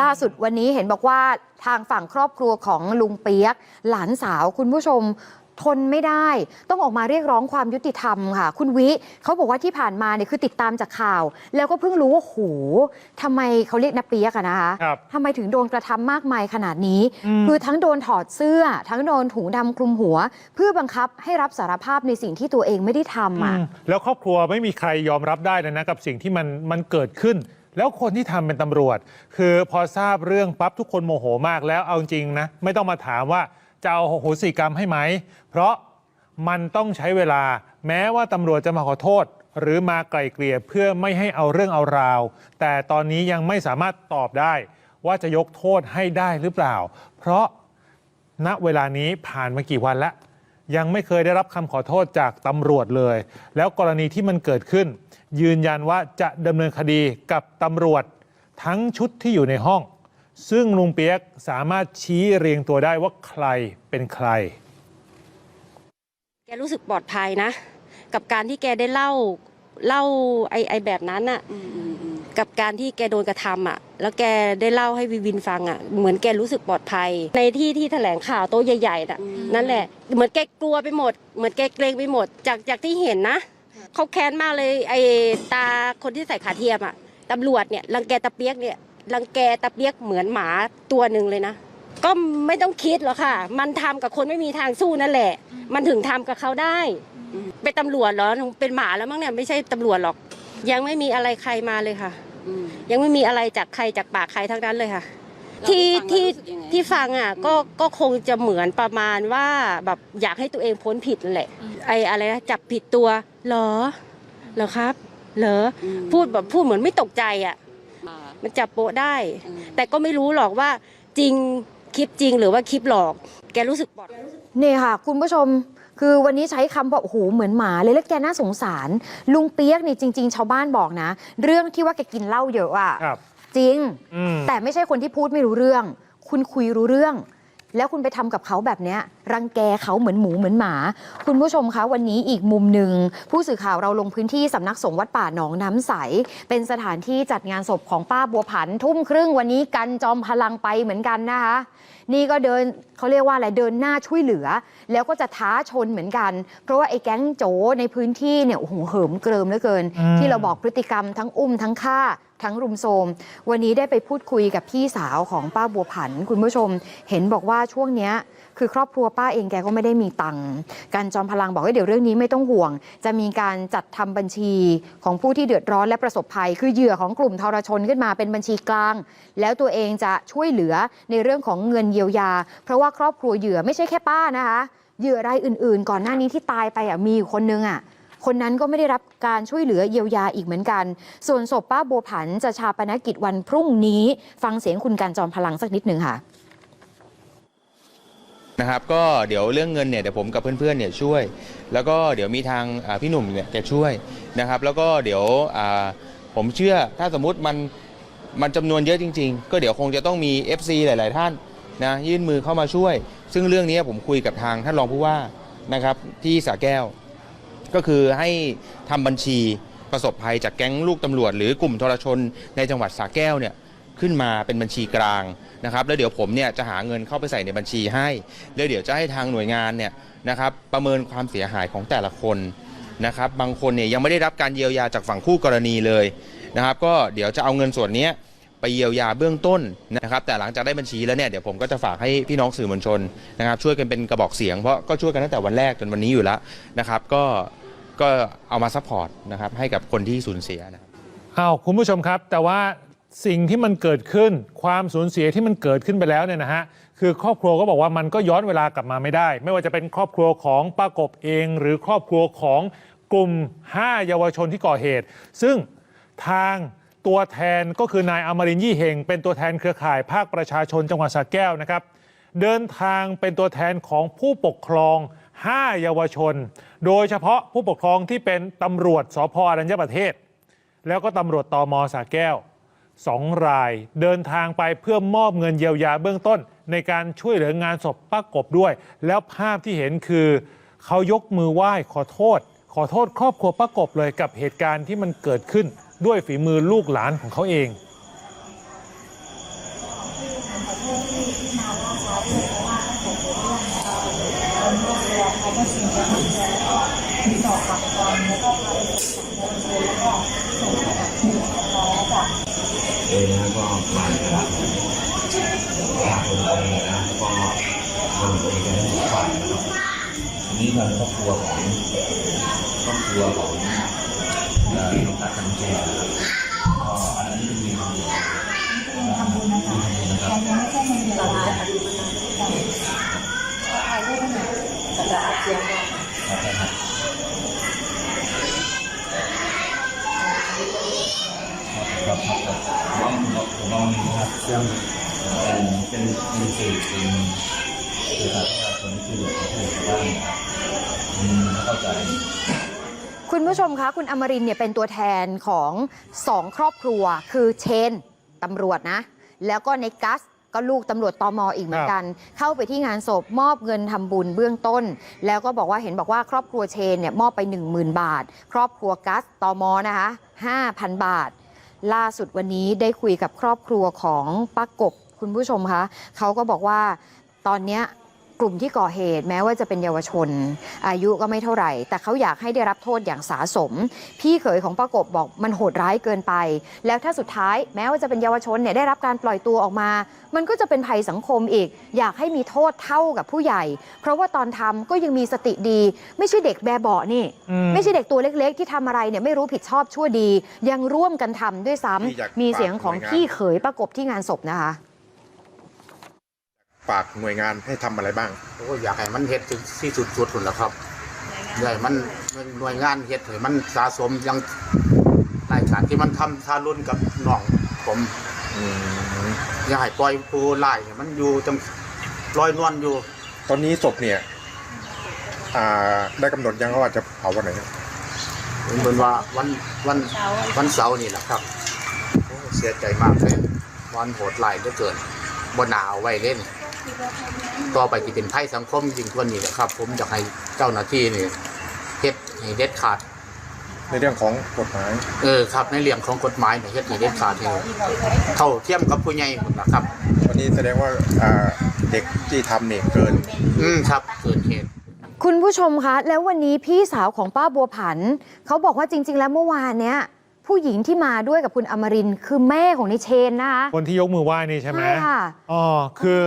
ล่าสุดวันนี้เห็นบอกว่าทางฝั่งครอบครัวของลุงเปียก หลานสาวคุณผู้ชมทนไม่ได้ต้องออกมาเรียกร้องความยุติธรรมค่ะ คุณวิเขาบอกว่าที่ผ่านมาเนี่ยคือติดตามจากข่าว แล้วก็เพิ่งรู้ว่าโหทำไมเขาเรียกนาเปียกอะนะคะครับทำไมถึงโดนกระทำมากมายขนาดนี้อืมคือทั้งโดนถอดเสื้อ ทั้งโดนถุงดำคลุมหัว เพื่อบังคับให้รับสารภาพในสิ่งที่ตัวเองไม่ได้ทำอะอืมแล้วครอบครัวไม่มีใครยอมรับได้เลยนะกับสิ่งที่มันมันเกิดขึ้น แล้วคนที่ทำเป็นตำรวจ คือพอทราบเรื่องปั๊บทุกคนโมโหมากแล้วเอาจริงนะไม่ต้องมาถามว่าจะเอาโหสิกรรมให้ไหม เพราะมันต้องใช้เวลา แม้ว่าตำรวจจะมาขอโทษ หรือมาไกล่เกลี่ยเพื่อไม่ให้เอาเรื่องเอาราว แต่ตอนนี้ยังไม่สามารถตอบได้ ว่าจะยกโทษให้ได้หรือเปล่า เพราะณเวลานี้ผ่านมากี่วันแล้ว ยังไม่เคยได้รับคำขอโทษจากตำรวจเลย แล้วกรณีที่มันเกิดขึ้น ยืนยันว่าจะดำเนินคดีกับตำรวจทั้งชุดที่อยู่ในห้อง ซึ่งลุงเปียกสามารถชี้เรียงตัวได้ว่าใครเป็นใคร แกรู้สึกปลอดภัยนะ กับการที่แกได้เล่าเล่าไอ้ไอ้แบบนั้นอะกับการที่แกโดนกระทำอะแล้วแกได้เล่าให้วิวินฟังอะเหมือนแกรู้สึกปลอดภัย ในที่ที่แถลงข่าวโต๊ะใหญ่ๆน่ะนั่นแหละเหมือนแกกลัวไปหมด เหมือนแกเกรงไปหมด จากจากที่เห็นนะ เขาแค้นมากเลยไอ้ตาคนที่ใส่ขาเทียมอะตำรวจเนี่ยรังแกตะเปียกเนี่ยรังแกตะเปียกเหมือนหมาตัวหนึ่งเลยนะ ก็ไม่ต้องคิดหรอกค่ะ มันทำกับคนไม่มีทางสู้นั่นแหละ มันถึงทำกับเขาได้ เป็นตำรวจเหรอเป็นหมาแล้วมั้งเนี่ยไม่ใช่ตำรวจหรอก ยังไม่มีอะไรใครมาเลยค่ะ ยังไม่มีอะไรจากใครจากปากใครทั้งนั้นเลยค่ะ ที่ที่ที่ฟังอะก็ก็คงจะเหมือนประมาณว่าแบบอยากให้ตัวเองพ้นผิดนั่นแหละ ไอ้อะไรนะจับผิดตัวเหรอเหรอครับเหรออพูดแบบพูดเหมือนไม่ตกใจอะมันจับโปะได้ แต่ก็ไม่รู้หรอกว่าจริงคลิปจริงหรือว่าคลิปหลอก แกรู้สึกปลอดนี่ค่ะ คุณผู้ชมคือวันนี้ใช้คำว่าโอ้โหเหมือนหมาเลยแล้วแกน่าสงสาร ลุงเปียกนี่จริง ๆ ชาวบ้านบอกนะ เรื่องที่ว่าแกกินเหล้าเยอะอะครับ จริงอืมแต่ไม่ใช่คนที่พูดไม่รู้เรื่อง คุณคุยรู้เรื่อง แล้วคุณไปทำกับเขาแบบเนี้ยรังแกเขาเหมือนหมูเหมือนหมา คุณผู้ชมคะวันนี้อีกมุมหนึ่งผู้สื่อข่าวเราลงพื้นที่สำนักสงฆ์วัดป่าหนองน้ำใส เป็นสถานที่จัดงานศพของป้าบัวผัน ทุ่มครึ่งวันนี้กันจอมพลังไปเหมือนกันนะคะนี่ก็เดินเขาเรียกว่าอะไรเดินหน้าช่วยเหลือ แล้วก็จะท้าชนเหมือนกัน เพราะว่าไอ้แก๊งโจในพื้นที่เนี่ยโอ้โหเหิมเกริมเหลือเกินอืมที่เราบอกพฤติกรรมทั้งอุ้มทั้งฆ่า ทั้งรุมโทมวันนี้ได้ไปพูดคุยกับพี่สาวของป้าบัวผัน คุณผู้ชม เห็นบอกว่าช่วงเนี้ยคือครอบครัวป้าเองแกก็ไม่ได้มีตังค์การจอมพลังบอกว่าเดี๋ยวเรื่องนี้ไม่ต้องห่วง จะมีการจัดทำบัญชีของผู้ที่เดือดร้อนและประสบภัย คือเหยื่อของกลุ่มทรชนขึ้นมาเป็นบัญชีกลาง แล้วตัวเองจะช่วยเหลือในเรื่องของเงินเยียวยา เพราะว่าครอบครัวเหยื่อไม่ใช่แค่ป้านะคะ เหยื่อรายอื่นๆ ก่อนหน้านี้ที่ตายไปอะมีอยู่คนนึงอะ คนนั้นก็ไม่ได้รับการช่วยเหลือเยียวยาอีกเหมือนกัน ส่วนศพป้าบัวผันจะชาปนกิจวันพรุ่งนี้ ฟังเสียงคุณการจอมพลังสักนิดหนึ่งค่ะนะครับก็เดี๋ยวเรื่องเงินเนี่ยเดี๋ยวผมกับเพื่อนๆเนี่ยช่วย แล้วก็เดี๋ยวมีทางพี่หนุ่มเนี่ยแกช่วยนะครับ แล้วก็เดี๋ยวผมเชื่อถ้าสมมุติมันมันจำนวนเยอะจริง ๆ ก็เดี๋ยวคงจะต้องมี FC หลาย ๆ ท่านนะยื่นมือเข้ามาช่วย ซึ่งเรื่องนี้ผมคุยกับทางท่านรองผู้ว่านะครับที่สระแก้ว ก็คือให้ทำบัญชีประสบภัยจากแก๊งลูกตำรวจ หรือกลุ่มทรชนในจังหวัดสระแก้วเนี่ยขึ้นมาเป็นบัญชีกลางนะครับแล้วเดี๋ยวผมเนี่ยจะหาเงินเข้าไปใส่ในบัญชีให้แล้วเดี๋ยวจะให้ทางหน่วยงานเนี่ยนะครับประเมินความเสียหายของแต่ละคนนะครับบางคนเนี่ยยังไม่ได้รับการเยียวยาจากฝั่งคู่กรณีเลยนะครับก็เดี๋ยวจะเอาเงินส่วนนี้ไปเยียวยาเบื้องต้นนะครับแต่หลังจากได้บัญชีแล้วเนี่ยเดี๋ยวผมก็จะฝากให้พี่น้องสื่อมวลชนนะครับช่วยกันเป็นกระบอกเสียงเพราะก็ช่วยกันตั้งแต่วันแรกจนวันนี้อยู่แล้วนะครับก็ ก็เอามาซัพพอร์ตนะครับให้กับคนที่สูญเสียนะครับ อ้าวคุณผู้ชมครับ แต่ว่าสิ่งที่มันเกิดขึ้นความสูญเสียที่มันเกิดขึ้นไปแล้วเนี่ยนะฮะคือครอบครัวก็บอกว่ามันก็ย้อนเวลากลับมาไม่ได้ ไม่ว่าจะเป็นครอบครัวของป้ากบเอง หรือครอบครัวของกลุ่ม 5 เยาวชนที่ก่อเหตุ ซึ่งทางตัวแทนก็คือนายอมรินทร์ยี่เฮงเป็นตัวแทนเครือข่ายภาคประชาชนจังหวัดสระแก้วนะครับ เดินทางเป็นตัวแทนของผู้ปกครอง 5 เยาวชน โดยเฉพาะผู้ปกครองที่เป็นตำรวจสพอรัญญประเทศ แล้วก็ตำรวจตอมสาแก้วสองรายเดินทางไปเพื่อมอบเงินเยียวยาเบื้องต้น ในการช่วยเหลืองานศพป้ากบด้วย แล้วภาพที่เห็นคือเขายกมือไหว้ขอโทษ ขอโทษครอบครัวป้ากบเลยกับเหตุการณ์ที่มันเกิดขึ้นด้วยฝีมือลูกหลานของเขาเอง ก็ถองนะก็มาจากอยากคนคนนี้นะก็คนตัวเองกันทั้งสองฝ่ายนะครับอันนี้ทางครอบครัวของครอบครัวของเอ่อน้องตัดน้องแจนะครับก็อันนี้มีความดีมีทำบุญนะค รับครับครับครับผมว่าผมว่ามันครับเรื่องเป็นเป็นเป็นสื่อเป็นสื่อสารประชาชนที่อยู่ประเทศบ้านอืมเข้าใจคุณผู้ชมคะคุณอมรินเนี่ยเป็นตัวแทนของสองครอบครัว คือเชนตำรวจนะ แล้วก็ในกัส ก็ลูกตำรวจตอมออีกเหมือนกัน เข้าไปที่งานศพมอบเงินทำบุญเบื้องต้น แล้วก็บอกว่าเห็นบอกว่าครอบครัวเชนเนี่ยมอบไป 10,000 บาท ครอบครัวกัสตอมอนะคะ5,000 บาท ล่าสุดวันนี้ได้คุยกับครอบครัวของป้ากบคุณผู้ชมคะเขาก็บอกว่าตอนเนี้ย กลุ่มที่ก่อเหตุแม้ว่าจะเป็นเยาวชน อายุก็ไม่เท่าไหร่ แต่เขาอยากให้ได้รับโทษอย่างสาสม พี่เขยของป้ากบบอกมันโหดร้ายเกินไป แล้วถ้าสุดท้ายแม้ว่าจะเป็นเยาวชนเนี่ยได้รับการปล่อยตัวออกมา มันก็จะเป็นภัยสังคมอีก อยากให้มีโทษเท่ากับผู้ใหญ่ เพราะว่าตอนทำก็ยังมีสติดี ไม่ใช่เด็กแบเบาะนี่อืมไม่ใช่เด็กตัวเล็ก ๆ ที่ทำอะไรเนี่ยไม่รู้ผิดชอบชั่วดี ยังร่วมกันทำด้วยซ้ำพี่อยากมีเสียงของฝากหน่วยงานพี่เขยประกบที่งานศพนะคะ ฝากหน่วยงานให้ทำอะไรบ้าง โอ้อยากให้มันเฮ็ดถึงที่สุดสุดๆพุ่นแหละครับอยากให้มันหน่วยงานเฮ็ดให้มันสะสมอยังรายการที่มันทำทารุณกับน้องผมอืมอยากให้ปล่อยผู้ไล่ให้มันอยู่จังลอยนวลอยู่ตอนนี้ศพเนี่ยอ่าได้กำหนดยังว่าจะเผาวันไหนครับเหมือนว่าวันวันวันเสาร์นี่แหละครับโอ้เสียใจมากเลยวันโหดไล่เหลือเกินบนหนาเอาไว้เล่น ต่อไปที่เป็นไพ่สังคมจริงๆวันนี้แหละครับ ผมอยากให้เจ้าหน้าที่นี่เฮ็ดให้เด็ดขาด ในเรื่องของกฎหมาย เออครับ ในเรื่องของกฎหมายเนี่ยเฮ็ดให้เด็ดขาดให้เท่าเทียมกับผู้ใหญ่พุ่นล่ะครับ วันนี้แสดงว่าอ่าเด็กที่ทำเนี่ยเกิน อืมครับเกิดเหตุ คุณผู้ชมคะ แล้ววันนี้พี่สาวของป้าบัวผัน เขาบอกว่าจริง ๆ แล้วเมื่อวานเนี้ยผู้หญิงที่มาด้วยกับคุณอมรินทร์คือแม่ของในเชนนะคะคนที่ยกมือไหว้นี่ใช่ไหมใช่ค่ะ อ๋อคือ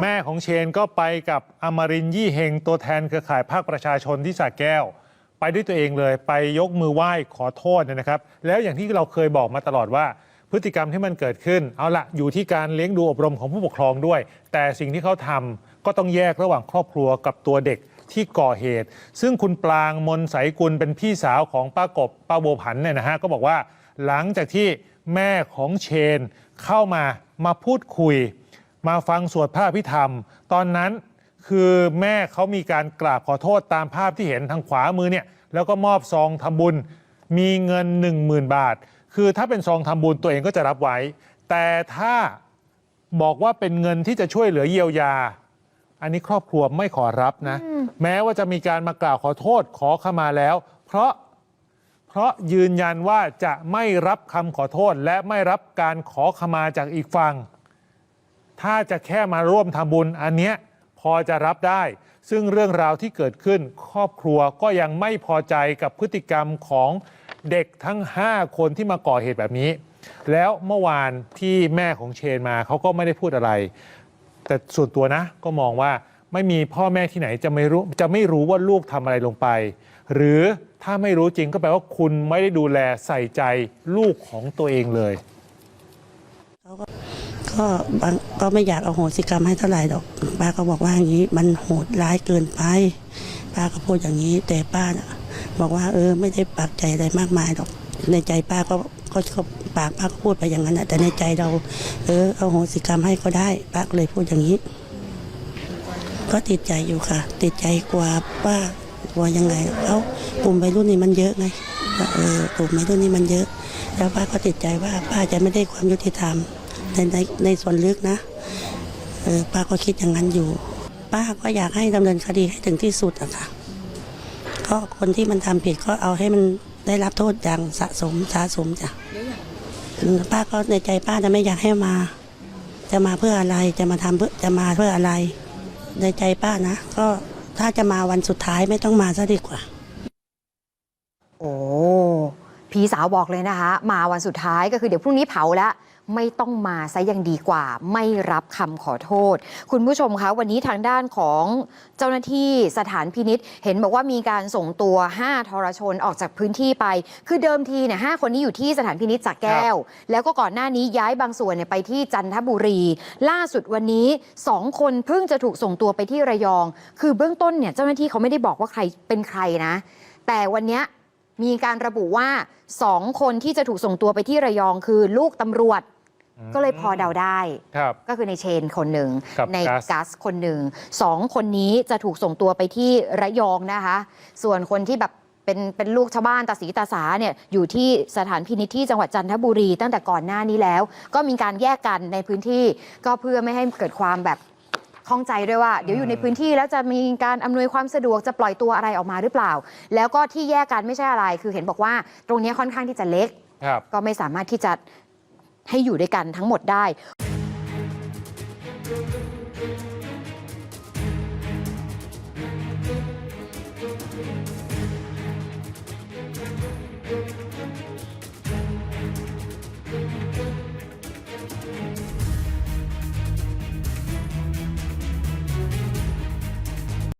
แม่ของเชนก็ไปกับอมรินยี่เฮงตัวแทนเครือข่ายภาคประชาชนที่สระแก้ว ไปด้วยตัวเองเลยไปยกมือไหว้ขอโทษเนยนะครับ แล้วอย่างที่เราเคยบอกมาตลอดว่า พฤติกรรมที่มันเกิดขึ้น เอาละอยู่ที่การเลี้ยงดูอบรมของผู้ปกครองด้วย แต่สิ่งที่เขาทำก็ต้องแยกระหว่างครอบครัวกับตัวเด็กที่ก่อเหตุ ซึ่งคุณปลางมนสายกุลเป็นพี่สาวของป้ากบป้าโบผันเนี่ยนะฮะก็บอกว่าหลังจากที่แม่ของเชนเข้ามามาพูดคุย มาฟังสวดพระอภิธรรม ตอนนั้นคือแม่เขามีการกราบขอโทษตามภาพที่เห็นทางขวามือเนี่ยแล้วก็มอบซองทำบุญมีเงิน 10,000 บาท คือถ้าเป็นซองทำบุญตัวเองก็จะรับไว้ แต่ถ้าบอกว่าเป็นเงินที่จะช่วยเหลือเยียวยา อันนี้ครอบครัวไม่ขอรับนะ แม้ว่าจะมีการมากล่าวขอโทษขอขมาแล้ว เพราะเพราะยืนยันว่าจะไม่รับคำขอโทษและไม่รับการขอขมาจากอีกฝั่ง ถ้าจะแค่มาร่วมทำบุญอันเนี้ยพอจะรับได้ ซึ่งเรื่องราวที่เกิดขึ้น ครอบครัวก็ยังไม่พอใจกับพฤติกรรมของเด็กทั้ง 5 คนที่มาก่อเหตุแบบนี้ แล้วเมื่อวานที่แม่ของเชนมาเขาก็ไม่ได้พูดอะไร แต่ส่วนตัวนะก็มองว่าไม่มีพ่อแม่ที่ไหนจะไม่รู้จะไม่รู้ว่าลูกทำอะไรลงไป หรือถ้าไม่รู้จริงก็แปลว่าคุณไม่ได้ดูแลใส่ใจลูกของตัวเองเลย ก็บาง ก็ไม่อยากเอาโหสิกรรมให้เท่าไหร่หรอกป้าก็บอกว่าอย่างนี้ มันโหดร้ายเกินไป ป้าก็พูดอย่างนี้ แต่ป้าบอกว่าเออไม่ได้ปักใจอะไรมากมายหรอก ในใจป้าก็ก็ปากป้าก็พูดไปอย่างนั้นนะแต่ในใจเรา เออเอาโหสิกรรมให้ก็ได้ ป้าก็เลยพูดอย่างนี้ ก็ติดใจอยู่ค่ะ ติดใจกว่าป้ากว่ายังไงเอ้ากลุ่มวัยรุ่นนี่มันเยอะไงเออกลุ่มวัยรุ่นนี่มันเยอะ แล้วป้าก็ติดใจว่าป้าจะไม่ได้ความยุติธรรมในในในส่วนลึกนะ ป้าก็คิดอย่างนั้นอยู่ ป้าก็อยากให้ดำเนินคดีให้ถึงที่สุดอะค่ะก็คนที่มันทำผิดก็เอาให้มันได้รับโทษอย่างสะสมสะสมจ้ะอืมป้าก็ในใจป้าจะไม่อยากให้มา จะมาเพื่ออะไรจะมาทำเพื่อจะมาเพื่ออะไร ในใจป้านะ ก็ถ้าจะมาวันสุดท้ายไม่ต้องมาซะดีกว่า โอ้ พี่สาวบอกเลยนะคะ มาวันสุดท้ายก็คือเดี๋ยวพรุ่งนี้เผาแล้ว ไม่ต้องมาซะยังดีกว่า ไม่รับคำขอโทษ คุณผู้ชมคะวันนี้ทางด้านของเจ้าหน้าที่สถานพินิษเห็นบอกว่ามีการส่งตัว 5 ทรชนออกจากพื้นที่ไป คือเดิมทีเนี่ยหคนนี้อยู่ที่สถานพินิษสระแก้ว แล้วก็ก่อนหน้านี้ย้ายบางส่วนเนี่ยไปที่จันทบุรี ล่าสุดวันนี้ 2 คนเพิ่งจะถูกส่งตัวไปที่ระยอง คือเบื้องต้นเนี่ยเจ้าหน้าที่เขาไม่ได้บอกว่าใครเป็นใครนะ แต่วันนี้ มีการระบุว่าสองคนที่จะถูกส่งตัวไปที่ระยองคือลูกตำรวจ ก็เลยพอเดาได้ ครับก็คือในเชนคนหนึ่งกับในกัส กัสคนหนึ่งสองคนนี้จะถูกส่งตัวไปที่ระยองนะคะ ส่วนคนที่แบบเป็นเป็นลูกชาวบ้านตาสีตาสาเนี่ยอยู่ที่สถานพินิจที่จังหวัดจันทบุรี ตั้งแต่ก่อนหน้านี้แล้ว ก็มีการแยกกันในพื้นที่ก็เพื่อไม่ให้เกิดความแบบ ข้องใจด้วยว่า เดี๋ยวอยู่ในพื้นที่แล้วจะมีการอำนวยความสะดวกจะปล่อยตัวอะไรออกมาหรือเปล่า แล้วก็ที่แยกกันไม่ใช่อะไร คือเห็นบอกว่าตรงนี้ค่อนข้างที่จะเล็กก็ไม่สามารถที่จะให้อยู่ด้วยกันทั้งหมดได้